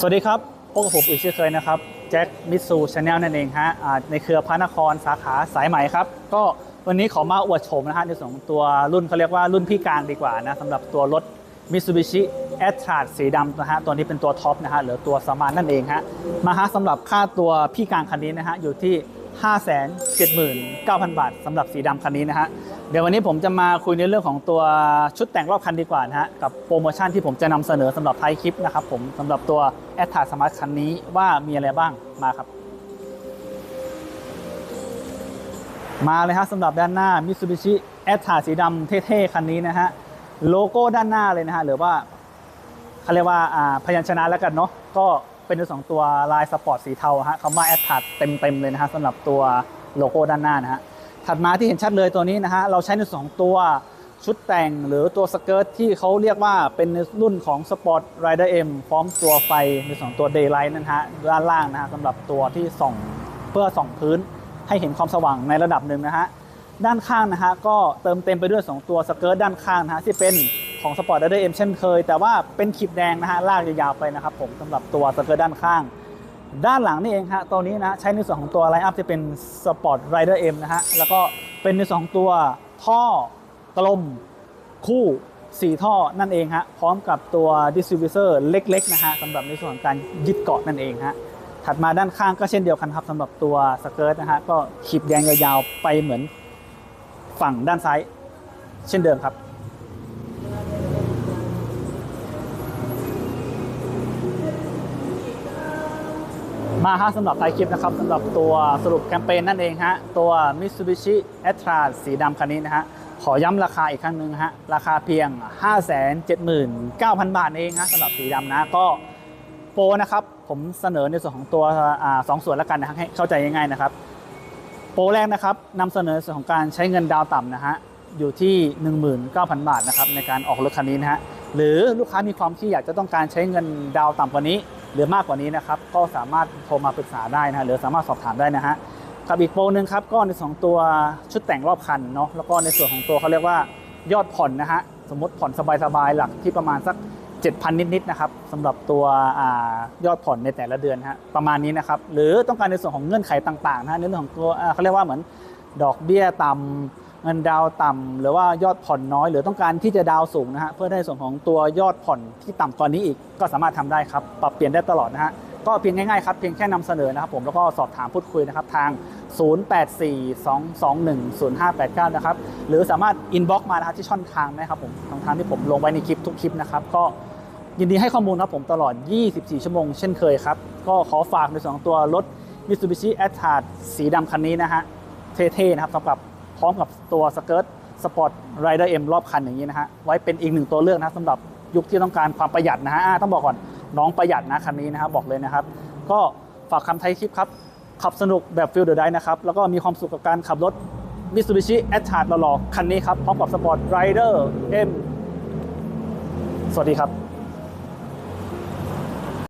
สวัสดีครับพบกับผมอีกเช่นเคยนะครับแจ็คมิสซูชาแนลนั่นเองฮะในเครือพระนครสาขาสายไหมครับ ก็วันนี้ขอมาอวดโฉมนะฮะในส่วนของตัวรุ่นเขาเรียกว่ารุ่นพี่กลางดีกว่านะสำหรับตัวรถ Mitsubishi a t t r a สีดำนะฮะตัวนี้เป็นตัวท็อปนะฮะหรือตัวสมานนั่นเองฮะมาฮะสำหรับค่าตัวพี่กลางคันนี้นะฮะอยู่ที่ 579,000 บาทสำหรับสีดำคันนี้นะฮะ เดี๋ยววันนี้ผมจะมาคุยในเรื่องของตัวชุดแต่งรอบคันดีกว่านะฮะ กับโปรโมชั่นที่ผมจะนำเสนอสำหรับท้ายคลิปนะครับผมสำหรับตัว a t t a Smart คันนี้ว่ามีอะไรบ้างมาครับ มาเลยฮะสำหรับด้านหน้า Mitsubishi a t t a สีดำเท่ๆ คันนี้นะฮะ โลโก้ด้านหน้าเลยนะฮะหรือว่าเขาเรียกว่าพยัญชนะแล้วกันเนาะก็ เป็นในสองตัวลายสปอร์ตสีเทาฮะคำว่า a t t a เต็มๆเลยนะฮะสำหรับตัวโลโก้ด้านหน้านะฮะถัดมาที่เห็นชัดเลยตัวนี้นะฮะเราใช้ในสองตัวชุดแต่งหรือตัวสเกิร์ตที่เขาเรียกว่าเป็นรุ่นของ Sport Rider M พร้อมตัวไฟในสองตัว Daylight นั่นฮะด้านล่างนะฮะสำหรับตัวที่ส่องเพื่อส่องพื้นให้เห็นความสว่างในระดับหนึ่งนะฮะด้านข้างนะฮะก็เติมเต็มไปด้วย 2 ตัวสเกิร์ตด้านข้างนะฮะที่เป็น ของ Sport Rider M เช่นเคย แต่ว่าเป็นขีดแดงนะฮะลากยาวๆไปนะครับผมสำหรับตัวสเกิร์ตด้านข้าง ด้านหลังนี่เองฮะตัวนี้นะใช้ในส่วนของตัวไลน์อัพที่เป็น Sport Rider M นะฮะแล้วก็เป็นในส่วนของตัวท่อกลมคู่ 4 ท่อนั่นเองฮะพร้อมกับตัว Distributor เล็กๆนะฮะสำหรับในส่วนของการยึดเกาะนั่นเองฮะถัดมาด้านข้างก็เช่นเดียวกันครับสำหรับตัวสเกิร์ตนะฮะก็ขีบแดงยาวๆไปเหมือนฝั่งด้านซ้าย เช่นเดิมครับ มาฮะสำหรับท้ายคลิปนะครับสำหรับตัวสรุปแคมเปญนั่นเองฮะตัว Mitsubishi a t r a สีดำคันนี้นะฮะขอย้ำราคาอีกครั้งหนึ่งฮะราคาเพียง 579,000 บาทเองฮะสำหรับสีดำนะก็โปรนะครับผมเสนอในส่วนของตัวสองส่วนแล้วกันนะให้เข้าใจง่ายๆนะครับ โปรแรกนะครับนำเสนอส่วนของการใช้เงินดาวต่ำนะฮะอยู่ที่ 19,000 บาทนะครับในการออกรถคันนี้นะฮะหรือลูกค้ามีความที่อยากจะต้องการใช้เงินดาวต่ำกว่านี้ หรือมากกว่านี้นะครับ ก็สามารถโทรมาปรึกษาได้นะฮะหรือสามารถสอบถามได้นะฮะกับอีกโปรหนึ่งครับก็ในสองตัวชุดแต่งรอบคันเนาะแล้วก็ในส่วนของตัวเขาเรียกว่ายอดผ่อนนะฮะสมมติผ่อนสบายๆหลักที่ประมาณสัก 7,000 นิดๆนะครับสำหรับตัวอยอดผ่อนในแต่ละเดือนฮะประมาณนี้นะครับหรือต้องการในส่วนของเงื่อนไขต่างๆนะฮะในเรื่องของตัวเขาเรียกว่าเหมือนดอกเบี้ยต่ำ เงินดาวต่ำหรือว่ายอดผ่อนน้อย หรือต้องการที่จะดาวสูงนะฮะเพื่อได้ส่วนของตัวยอดผ่อนที่ต่ำกว่านี้อีกก็สามารถทำได้ครับ ปรับเปลี่ยนได้ตลอดนะฮะก็เพียงง่ายๆครับเพียงแค่นำเสนอนะครับผมแล้วก็สอบถามพูดคุยนะครับทาง 0842210589 นะครับหรือสามารถอินบ็อกมานะครับที่ช่องทางนะครับผมทางทางที่ผมลงไว้ในคลิปทุกคลิปนะครับก็ยินดีให้ข้อมูลครับผมตลอด 24 ชั่วโมงเช่นเคยครับ ก็ขอฝากในส่วนของตัวรถ Mitsubishi a t t r สีดำคันนี้นะฮะ เท่ๆ นะครับสำหรับ พร้อมกับตัวสเกิร์ตสปอร์ตไรเดอร์เอ็มรอบคันอย่างนี้นะฮะไว้เป็นอีกหนึ่งตัวเลือกนะสำหรับยุคที่ต้องการความประหยัดนะฮะต้องบอกก่อนน้องประหยัดนะคันนี้นะครับบอกเลยนะครับ ก็ฝากคำไทยคลิปครับ ขับสนุกแบบฟิลเดอร์ได้นะครับ แล้วก็มีความสุขกับการขับรถ Mitsubishi a t t r a หล่อๆคันนี้ครับ พร้อมกับสปอร์ตไรเดอร์เอ็มสวัสดีครับ